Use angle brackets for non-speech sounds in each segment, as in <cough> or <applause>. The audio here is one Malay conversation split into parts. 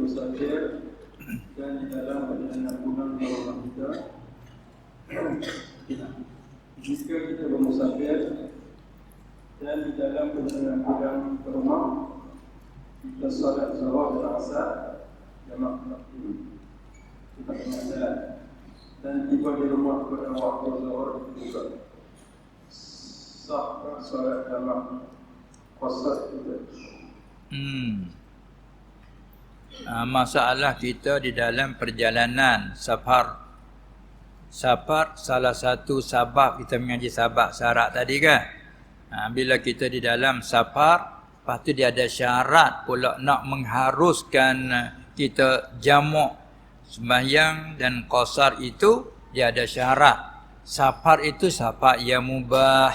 bersabir dan di dalam penyenangkunan rumah kita jika kita bermusafir dan di dalam penyenangkunan Allah kita salat zuhur dan asad dan maklumat kita kemajaan dan tiba di rumah pada waktu zuhur juga sahkan salat jamak kuasa juga Hmm. Uh, masalah kita di dalam perjalanan safar. Safar salah satu sabab kita mengaji sabab syarat tadi kan. Uh, bila kita di dalam safar, lepas tu dia ada syarat pula nak mengharuskan uh, kita jamak sembahyang dan qasar itu dia ada syarat. Safar itu safar yang mubah.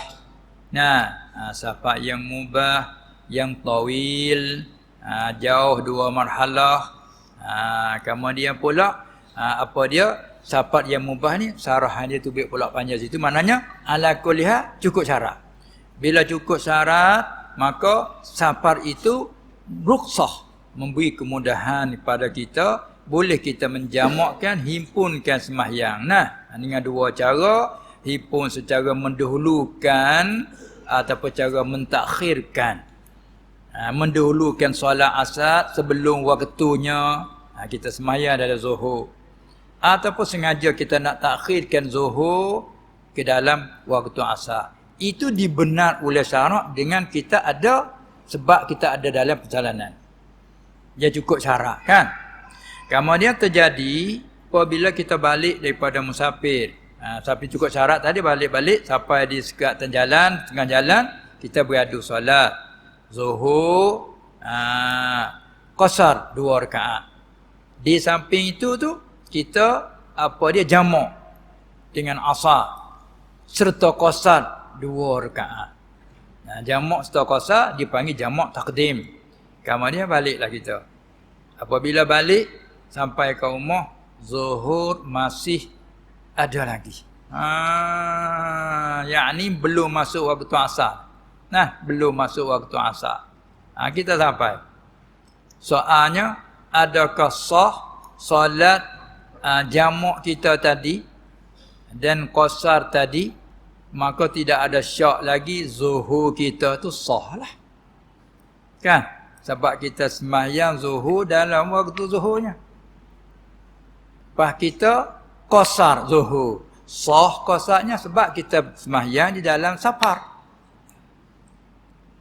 Nah, uh, safar yang mubah yang tawil ha, jauh dua marhalah. Ha, kemudian pula ha, apa dia? Safar yang mubah ni sarahan dia tubik pula panjang situ. Maknanya ala kulihat cukup syarat. Bila cukup syarat maka safar itu rukhsah memberi kemudahan kepada kita. Boleh kita menjamakkan himpunkan sembahyang. Nah dengan dua cara himpun secara mendahulukan ataupun cara mentakhirkan ha, mendahulukan solat asar sebelum waktunya. Ha, kita semaya dalam zuhur. Ataupun sengaja kita nak takhirkan zuhur ke dalam waktu asar. Itu dibenar oleh syarak dengan kita ada sebab kita ada dalam perjalanan. Dia cukup syarat kan? Kemudian terjadi apabila kita balik daripada musafir. Ha, tapi cukup syarat tadi balik-balik sampai di sekat jalan tengah jalan kita beradu solat zuhur ah qasar dua rakaat. Di samping itu tu kita apa dia jamak dengan asar. Serta qasar dua rakaat. Nah jamak serta qasar dipanggil jamak takdim. Kemudian baliklah kita. Apabila balik sampai ke rumah zuhur masih ada lagi. Ah yakni belum masuk waktu asar Nah, belum masuk waktu asar. Ha, kita sampai. Soalnya, adakah sah solat uh, jamak kita tadi dan qasar tadi, maka tidak ada syak lagi zuhur kita tu sah lah. Kan? Sebab kita semayang zuhur dalam waktu zuhurnya. Lepas kita qasar zuhur. Sah qasarnya sebab kita semayang di dalam safar.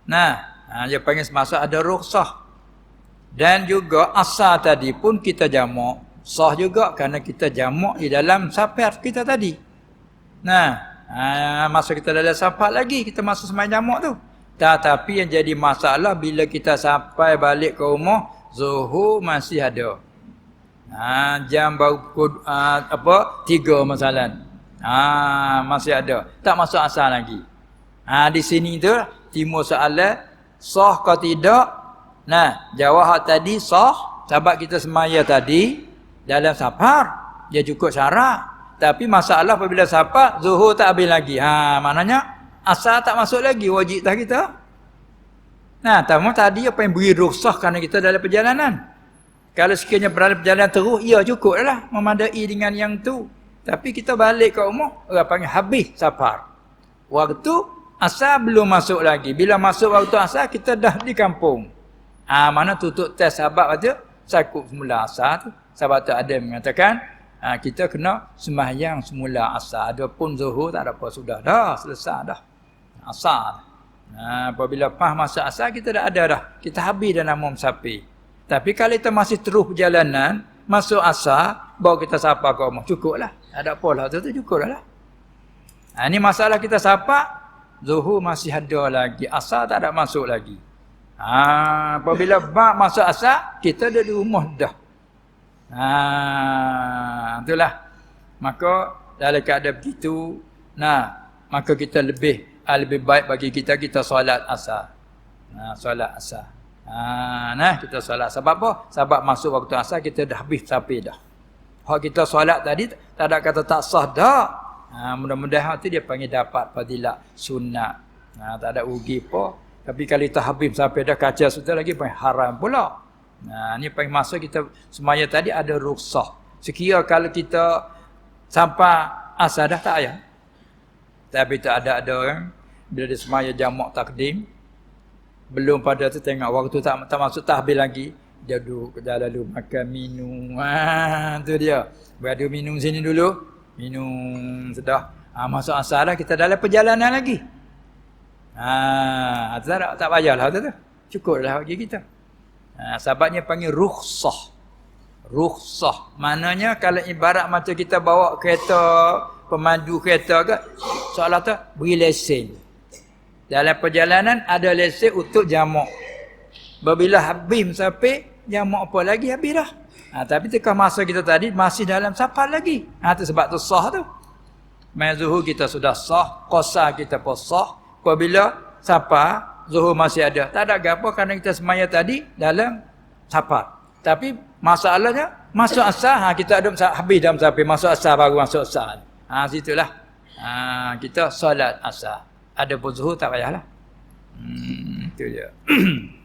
Nah, ha, dia panggil semasa ada rukhsah. Dan juga asal tadi pun kita jamak. Sah juga kerana kita jamak di dalam safar kita tadi. Nah, ha, masa kita dalam safar lagi, kita masuk semayang jamak tu. Tetapi yang jadi masalah bila kita sampai balik ke rumah, zuhur masih ada. Ha, jam baru pukul uh, apa? Tiga masalah. Ha, masih ada. Tak masuk asal lagi. Ha, di sini tu timur soalan sah ke tidak? Nah jawab tadi sah sebab kita semaya tadi dalam safar dia cukup syarat. Tapi masalah apabila safar zuhur tak habis lagi. Ha maknanya asal tak masuk lagi wajib tak kita. Nah tamu tadi apa yang beri rukhsah kerana kita dalam perjalanan? Kalau sekiranya berada perjalanan terus ya cukup lah memadai dengan yang tu. Tapi kita balik ke rumah orang panggil habis safar waktu Asal belum masuk lagi. Bila masuk waktu asal, kita dah di kampung. Ha, mana tutup tes sahabat tu? Sakut semula asal tu. Sahabat tu ada mengatakan, ha, kita kena sembahyang semula asal. Ada pun zuhur, tak ada apa. Sudah dah, selesai dah. Asal. Ha, apabila pas masa asal, kita dah ada dah. Kita habis dah nama sapi. Tapi kalau kita masih terus perjalanan, masuk asal, bawa kita sapa ke rumah. Cukup lah. Ada apa lah tu, tu cukup lah. Ha, ini masalah kita sapa, zuhur masih ada lagi. Asar tak ada masuk lagi. Ha apabila ba masuk asar kita ada di rumah dah. Ha itulah. Maka dalam keadaan begitu nah maka kita lebih ah, lebih baik bagi kita kita solat asar. Nah solat asar. Ha nah kita solat. Sebab apa? Sebab masuk waktu asar kita dah habis sampai dah. Hak kita solat tadi tak ada kata tak sah dah Ha, mudah-mudahan tu dia panggil dapat fadilat sunat. Ha, tak ada rugi apa. Tapi kalau kita habis sampai dah kaca sudah lagi panggil haram pula. Ha, ni panggil masa kita semaya tadi ada ruksah. Sekira kalau kita sampai asal dah tak payah. Tapi tak ada ada orang bila dia semaya jamak takdim. Belum pada tu tengok waktu tak tak masuk tahbir lagi. Dia duduk dah lalu makan minum. Ha, tu dia. Beradu minum sini dulu. Minum sudah. Ha, masuk asar dah kita dalam perjalanan lagi. Ha, tak, tak payahlah tu tu. Cukuplah bagi kita. Ha, sahabatnya panggil rukhsah. Rukhsah. Maknanya kalau ibarat macam kita bawa kereta, pemandu kereta ke, soalan tu beri lesen. Dalam perjalanan ada lesen untuk jamak. Bila habis musafir, jamak apa lagi habis dah. Ha, tapi tekah masa kita tadi masih dalam safar lagi. Ha, tu sebab tu sah tu. Main zuhur kita sudah sah, qasar kita pun sah. Apabila safar, zuhur masih ada. Tak ada apa kerana kita semaya tadi dalam safar. Tapi masalahnya masuk asar ha, kita ada habis dalam safar masuk asar baru masuk asar. Ha situlah. Ha kita solat asar. Ada pun zuhur tak payahlah. Hmm itu dia. <clears throat>